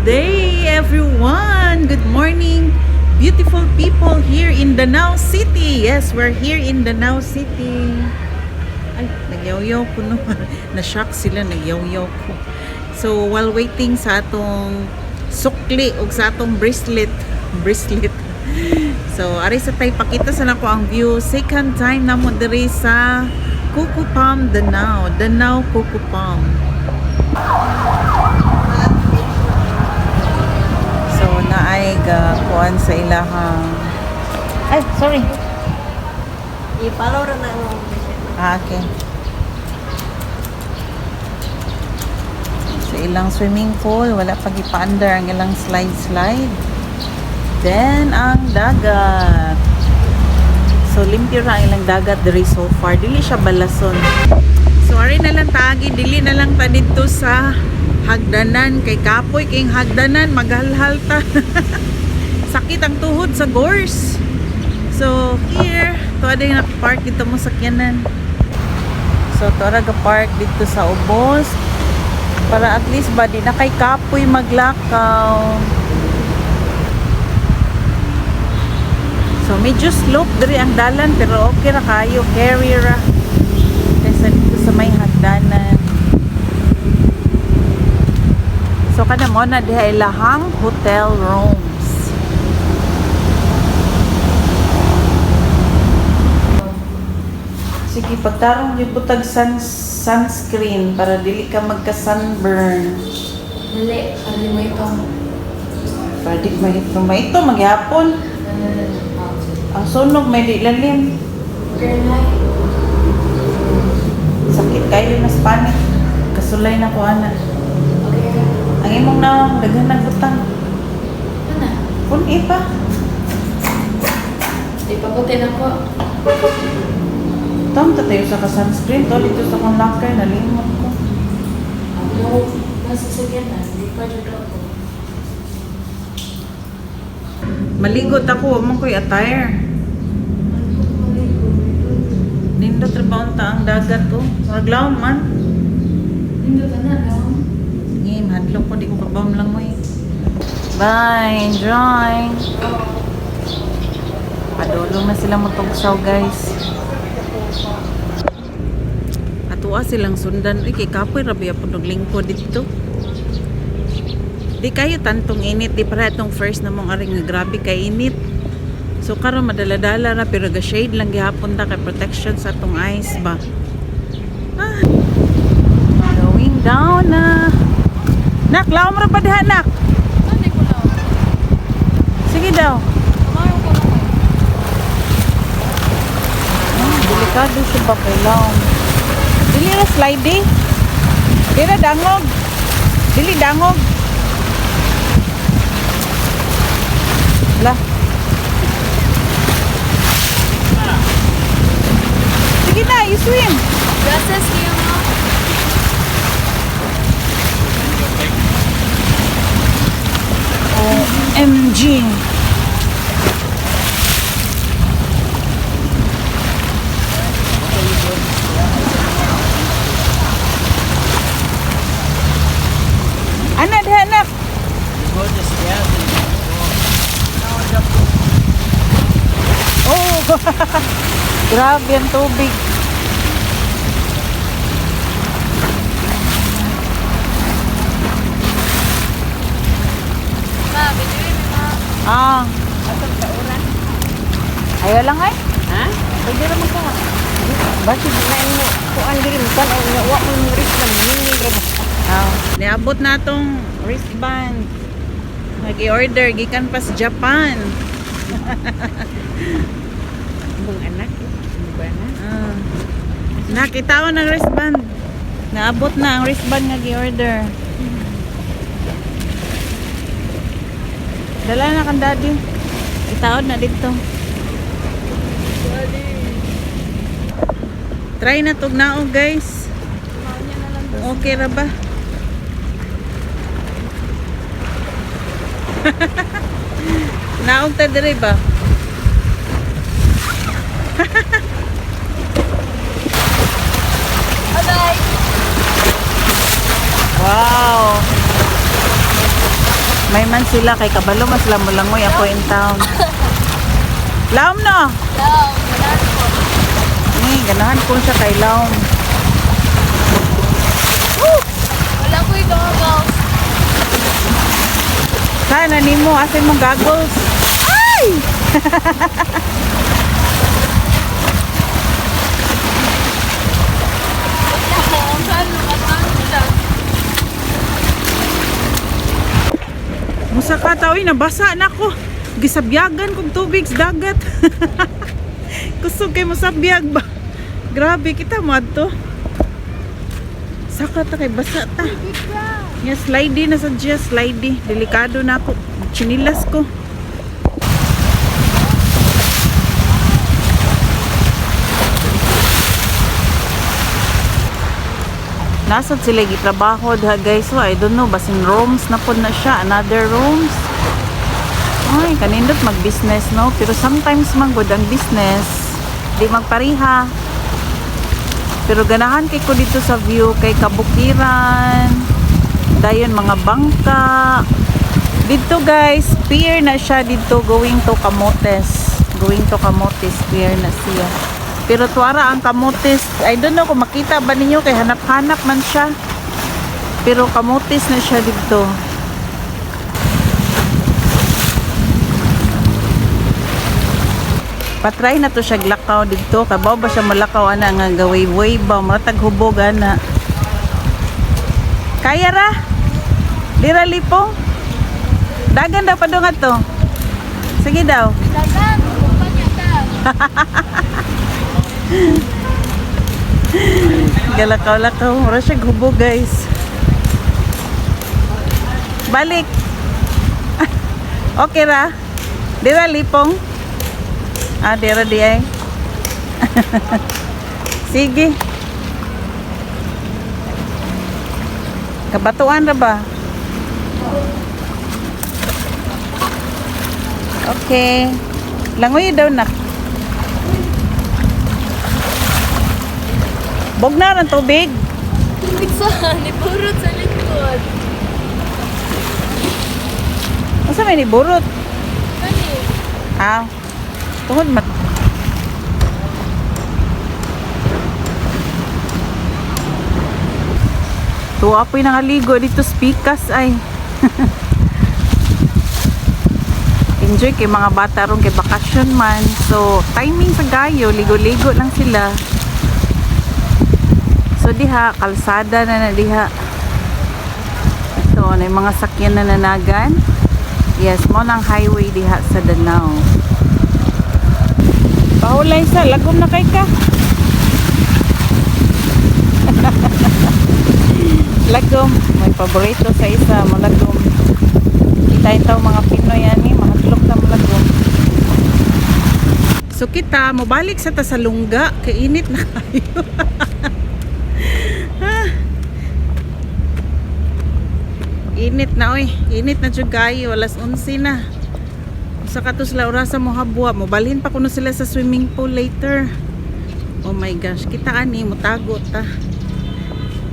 Day, everyone. Good morning, beautiful people here in Danao City. Yes, we're here in Danao City. Ay, nagyaw-yaw ko no. Na-shock sila, nagyaw-yaw ko. So, while waiting sa atong sukli o sa atong bracelet, bracelet. So, ari sa tay pakita sa nako ang view. Second time na mo diri sa Kuku Palm Danao. Danao Kuku Palm. So, naay ga kuan sa ilahang Ay, sorry. I-follow rin ang Ah, okay. Sa ilang swimming pool, wala pag ipaandar ang ilang slide-slide. Then, ang dagat. So, limpyo ra ang ilang dagat diri so far. Dili siya balason. So, ari na lang tagi. Dili na lang ta dito sa hagdanan. Kay kapoy, kay hagdanan, maghalhal ta. Sakit ang tuhod sa gorse. So, here, to ada yung nakapark dito mo sakyanan. So, to ga park dito sa ubos. Para at least ba, na kay kapoy maglakaw. So, medyo slope diri ang dalan, pero okay ra kayo. Carry ra. Kaysa dito sa may hagdanan. So, kada mo na diha ilahang hotel rooms. Sige, pagtarong yung butag sun, sunscreen para dili ka magka-sunburn. Dali, ano mo itong Para di mahito. Mahito, maghapon. Ang sunog may di lalim. Sakit kayo na Spanish. Kasulay na ko, ana. Ang imong na, daghan ng butang. Ano? Kung ipa. Ipaputin ako. Tom, tatayo sa ka-sunscreen. To, dito sa kong locker. Nalimot ko. Ako, nasa sagyanan. Hindi pa dyan ako. Maligot ako. Amang ko'y attire. Nindo trabaho ta ang dagat to. Maglaw man. Hindi ka na, no? Sige, mahadlok ko. Di ko kabam lang mo eh. Bye. Enjoy. Padulong na sila matugsaw guys. Atuwa silang sundan. Uy, kay kapoy rabi po naglingko dito. Di kayo tantong init. Di para itong first na mong aring grabe kay init. So karon madala-dala ra pero ga shade lang gihapon ta kay protection sa atong eyes ba. Ah. Going down na. Nak, laom ra pa diha nak. Na? Sige daw. Ah, delikado siya ba kay laom. Dili na slide eh. Dili dangog. Dili dangog. La. Sige na, you swim. Gracias, niyo OMG. Anak dah anak. Oh, grabe ang tubig. Ma, binuin mo na. Ah, Atong kauran. ayaw lang ay. Ha? Pwede naman ka. Bakit? Kumain mo. Kuan diri mo kan ang nawa mo yung risk ng mini bro. Ah, niabot na tong wristband. Nag-order gikan pa sa Japan. Bung anak. Ano ba na? Ah. Nakita ko ng wristband. Naabot na ang wristband nga gi-order. Dala na kang daddy. Itaod na dito. Try na tog naog guys. Kumain niya na lang. Okay ra ba? Naog ta dire ba? Bye-bye. Wow. May man sila kay kabalo mas lamulangoy ako in town. Laom no. Hello, ganahan po. Ni ganahan ko siya kay Laom. Wala ko yung goggles. Sana nimo asin mo goggles. Ay! Ang saan naman sila. Musa ka tao nabasa na ko. Gisabyagan kog tubig sa dagat. Kusog kay musabyag ba. Grabe kita mo adto. Saka ta kay basa ta. Nya slidey na sa slidey. Delikado na ako. Chinilas ko. Nasa sila gitrabaho ha guys. So, I don't know. Basin rooms na po na siya. Another rooms. Ay, kanindot mag-business, no? Pero sometimes man good ang business. Di magpariha. Pero ganahan kay ko dito sa view kay kabukiran. Dayon mga bangka. Dito guys, pier na siya dito going to Camotes. Going to Camotes pier na siya. Pero tuwara ang Camotes, I don't know kung makita ba ninyo kay hanap-hanap man siya. Pero Camotes na siya dito. Patry na to siya glakaw dito. Kabaw ba siya malakaw ana nga gaway-way ba? Matag hubog ana. Kaya ra? Dira lipo? Dagan daw padungat to. Sige daw. Dagan, ka. Galakaw-lakaw. Mura siya hubog guys. Balik. okay ra? Dira lipong? Ah, dira di ay. Sige. Kabatuan ra ba? Okay. Langoy daw na. Bog na ang tubig. Tubig saan? Iburot sa likod. Asa may niburot? Kani? Ah. Tungod mat. Tuwa po'y nangaligo dito speakers ay. Enjoy kay mga bata ron kay bakasyon man. So, timing sa gayo, ligo-ligo lang sila. So, diha, kalsada na na diha. Ito, na yung mga sakyan na nanagan. Yes, mo nang highway diha sa Danao. Pahulay sa, lagom na kay ka. lagom. May paborito sa isa, malagom. Kita ito mga Pinoy yan eh, mahatlok na malagom. So kita, mabalik sa Tasalungga, kainit na kayo. Ah. Init na oy, init na jud kayo, alas 11 na. Sa katos la orasa mo habwa, mo balhin pa kuno sila sa swimming pool later. Oh my gosh, kita ani mutago ta.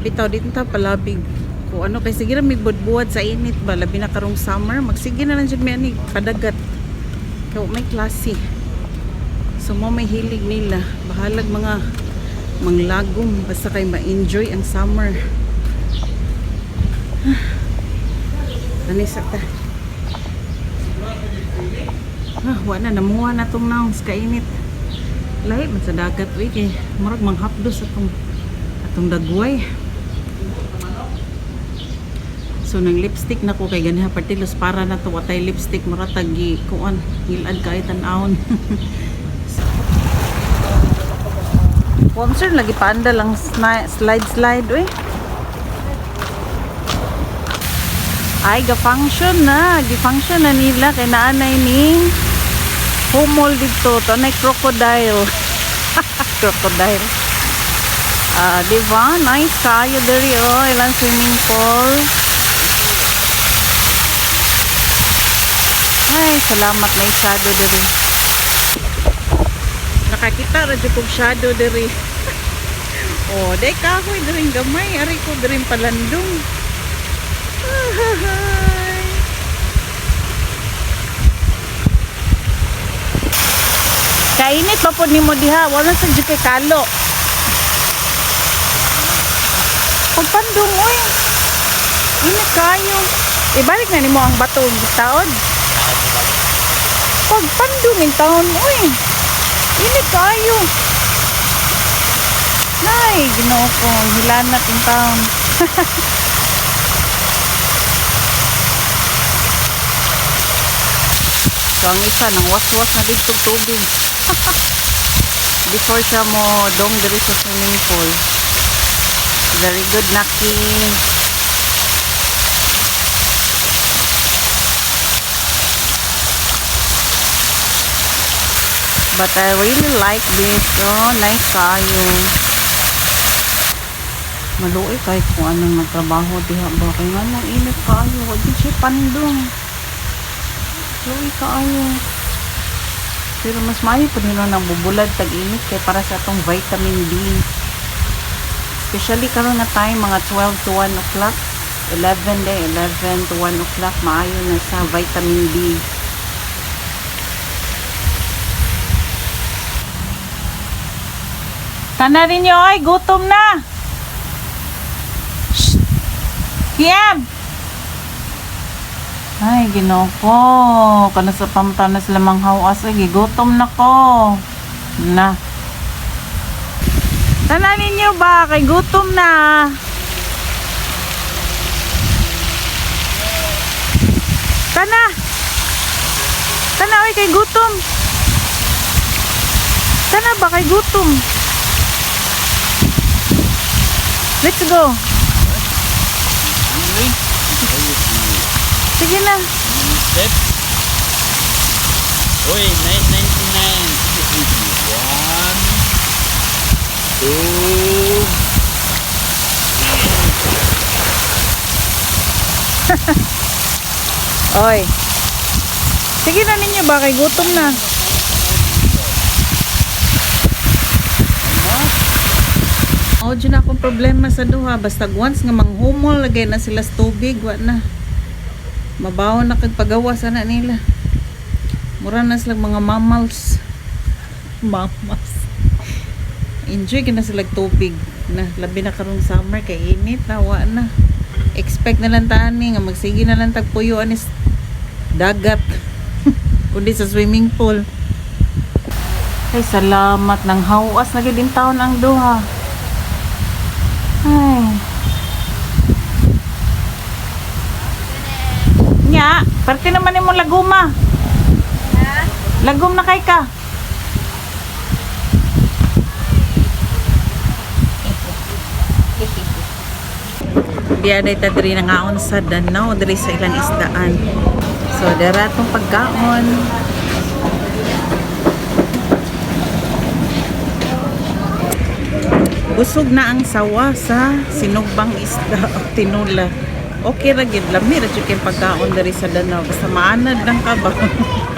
Bitaw dito ta palabig. Kung ano kay sige ra may budbuad sa init ba labi na karong summer, magsige na lang jud may ani padagat. Kaya may klase. So mo may hilig nila, bahalag mga manglagom basta kay ma-enjoy ang summer. Ani sa ta. Ah, wala na namuha na tong nouns kainit. Lahi man sa dagat we kay murag manghapdos atong atong dagway. So nang lipstick na ko kay ganiha partilos para na to watay lipstick muratag gi kuan hilad kay tan-awon. Sponsor lagi panda lang slide slide we. Ay, ga-function na. Gi-function na nila kay naanay ni humol dito. To na crocodile. crocodile. Ah, di ba? Nice kayo diri oh. Ilang swimming pool. Ay, salamat na shadow diri. Nakakita ra jud kog shadow diri. oh, day kahoy diri gamay. Ari ko diri palandong. Kainit pa po ni mo diha, wala sa jike kalo. Pagpandong oy. Ini kayo. Ibalik na nimo ang bato ng taon. Pagpandong in taon oy. Ini kayo. Nay, ginoo ko, hilanat in taon. So, ang isa, nang waswas na dito tubig. Before siya mo dong diri sa swimming pool. Very good, Naki. But I really like this. Oh, nice kayo. Maluoy kahit kung anong nagtrabaho diha ba. Kaya nga lang init kayo. Huwag siya pandong. Luoy kaayo. Pero mas maayo pa nila nang bubulad tag-init kay para sa atong vitamin D. Especially karon na time mga 12 to 1 o'clock. 11 day, 11 to 1 o'clock maayo na sa vitamin D. Kana rin nyo, ay, gutom na! Shh! Kiam! Ay, ginoo ko. Kana sa pamtanas lamang hawas. Ay, gutom na ko. Na. Tananin niyo ba? Kay gutom na. Tana. Tana, ay, kay gutom. Tana ba kay gutom? Let's go. Sige na. Step. Uy, 999. One, two, Oy. Sige na ninyo ba kay gutom na. Oh, dyan akong problema sa duha. Basta once nga manghumol, lagay na sila sa tubig, wa na. Mabaho na kag pagawa sana nila. Mura na sila mga mammals. Mammals. Enjoy ka na sila tubig. Na, labi na karong summer kay init na, wa na. Expect na lang tani nga magsige na lang tagpuyo anis dagat. Kundi sa swimming pool. Ay, salamat ng hawas na gid taon ang duha. Ay. Nya, parte naman imong laguma. Lagom na kay ka. Biyaday ta diri na ngaon sa Danau diri sa ilang isdaan. So dara tong pagkaon. Busog na ang sawa sa sinugbang isda o tinula. Okay ra gid lami ra jud kay pagkaon diri sa Danau basta maanad lang ka ba.